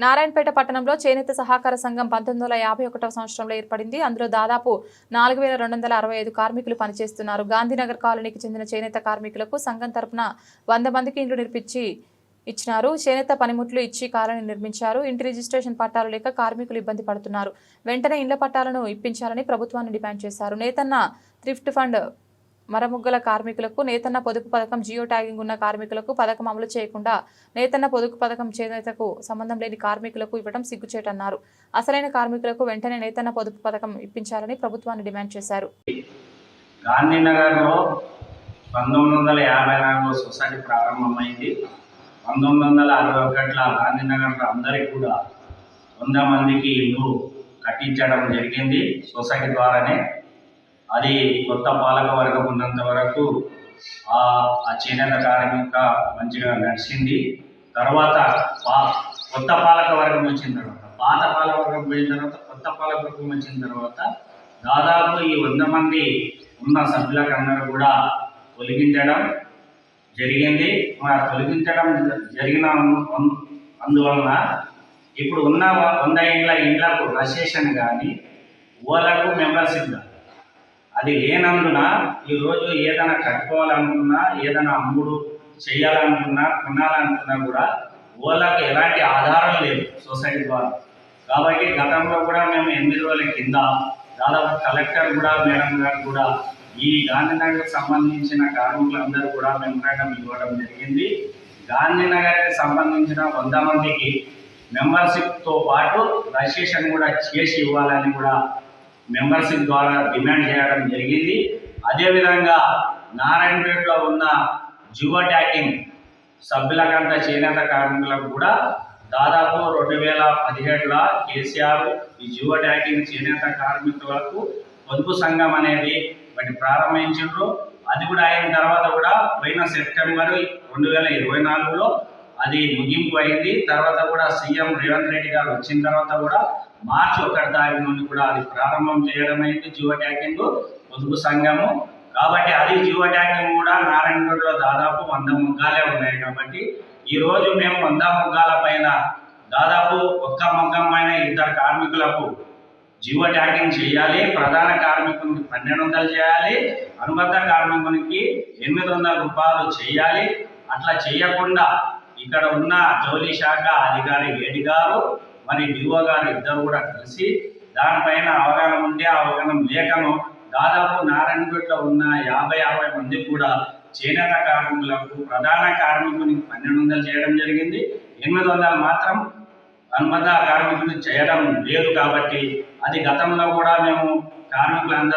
నారాయణపేట పట్టణంలో చేనేత సహకార సంఘం పంతొమ్మిది వందల యాభై ఒకటవ సంవత్సరంలో ఏర్పడింది. అందులో దాదాపు నాలుగు వేల రెండు వందల అరవై ఐదు కార్మికులు పనిచేస్తున్నారు. గాంధీనగర్ కాలనీకి చెందిన చేనేత కార్మికులకు సంఘం తరపున వంద మందికి ఇండ్లు నిర్మించి ఇచ్చినారు. చేనేత పనిముట్లు ఇచ్చి కాలనీ నిర్మించారు. ఇంటి రిజిస్ట్రేషన్ పట్టాలు లేక కార్మికులు ఇబ్బంది పడుతున్నారు. వెంటనే ఇండ్ల పట్టాలను ఇప్పించాలని ప్రభుత్వాన్ని డిమాండ్ చేశారు. నేతన్న థ్రిఫ్ట్ ఫండ్ మరముగ్గుల కార్మికులకు నేతన్న పొదుపు పథకం జియో ట్యాగింగ్ ఉన్న కార్మికులకు పథకం అమలు చేయకుండా నేతన్న పొదుపు పథకం చేనేతకు సంబంధం లేని కార్మికులకు ఇవ్వడం సిగ్గుచేటన్నారు. అసలైన కార్మికులకు వెంటనే నేతన్న పొదుపు పథకం ఇప్పించాలని ప్రభుత్వాన్ని డిమాండ్ చేశారు. గాంధీనగర్లో పంతొమ్మిది వందల యాభై నాలుగులో సొసైటీ ప్రారంభమైంది. పంతొమ్మిది వందల అరవై ఒకటిలో గాంధీనగర్లో అందరికీ కూడా వంద మందికి ఇల్లు కట్టించడం జరిగింది. సొసైటీ ద్వారానే అది కొత్త పాలక వర్గం ఉన్నంత వరకు ఆ చేనేత కార్మిక మంచిగా నడిచింది. తర్వాత పా కొత్త పాలక వర్గం వచ్చిన తర్వాత పాత పాలకవర్గం పోయిన తర్వాత కొత్త పాలక వర్గం వచ్చిన తర్వాత దాదాపు ఈ వంద మంది ఉన్న సభ్యులకందరూ కూడా తొలగించడం జరిగింది. మరి తొలగించడం జరిగిన అందువలన ఇప్పుడు ఉన్న వంద ఇండ్ల ఇండ్లకు రజిస్ట్రేషన్ కానీ ఓలకు మెంబర్షిప్ కానీ అది లేనందున ఈరోజు ఏదైనా కట్టుకోవాలనుకున్నా ఏదైనా అమ్ముడు చేయాలనుకున్నా కొనాలనుకున్నా కూడా ఓళ్ళకి ఎలాంటి ఆధారం లేదు సొసైటీ ద్వారా కాబట్టి గతంలో కూడా మేము ఎనిమిది రోజుల కింద దాదాపు కలెక్టర్ కూడా మేడం గారు కూడా ఈ గాంధీనగర్కి సంబంధించిన కార్మికులందరూ కూడా మెమరాండం ఇవ్వడం జరిగింది. గాంధీనగర్కి సంబంధించిన వంద మందికి మెంబర్షిప్తో పాటు రిజిస్ట్రేషన్ కూడా చేసి ఇవ్వాలని కూడా మెంబర్షిప్ ద్వారా డిమాండ్ చేయడం జరిగింది. అదేవిధంగా నారాయణపేటలో ఉన్న జియో ట్యాకింగ్ సభ్యులకంత చేనేత కార్మికులకు కూడా దాదాపు రెండు వేల పదిహేడులో కేసీఆర్ ఈ జియో ట్యాకింగ్ చేనేత కార్మికులకు పొదుపు సంఘం అనేది వాటి ప్రారంభించారు అది కూడా అయిన తర్వాత కూడా పోయిన సెప్టెంబర్ రెండు వేల ఇరవై నాలుగులో అది ముగింపు అయింది. తర్వాత కూడా సీఎం రేవంత్ రెడ్డి గారు వచ్చిన తర్వాత కూడా మార్చి ఒకటి తారీఖు నుండి కూడా అది ప్రారంభం చేయడం అయింది జియో ట్యాకింగ్ పొదుపు సంఘము. కాబట్టి అది జియో ట్యాకింగ్ కూడా నారాయణగూడలో దాదాపు వంద ముగ్గాలే ఉన్నాయి కాబట్టి ఈ రోజు మేము వంద ముగ్గాల పైన దాదాపు ఒక్క మొగ్గం పైన ఇద్దరు కార్మికులకు జియో ట్యాగింగ్ చేయాలి. ప్రధాన కార్మికునికి పన్నెండు వందలు చేయాలి. అనుబంధ కార్మికునికి ఎనిమిది వందల రూపాయలు చేయాలి. అట్లా చేయకుండా ఇక్కడ ఉన్న జౌలి శాఖ అధికారి వేడి గారు మరి డిఓ గారు ఇద్దరు కూడా కలిసి దానిపైన అవగాహన ఉండే అవగాహన లేఖను దాదాపు నారాయణపేటలో ఉన్న యాభై అరవై మంది కూడా చేనేత కార్మికులకు ప్రధాన కార్మికునికి పన్నెండు వందలు చేయడం జరిగింది. ఎనిమిది వందలు మాత్రం అనుబంధ కార్మికులు చేయడం లేదు కాబట్టి అది గతంలో కూడా మేము కార్మికులందరూ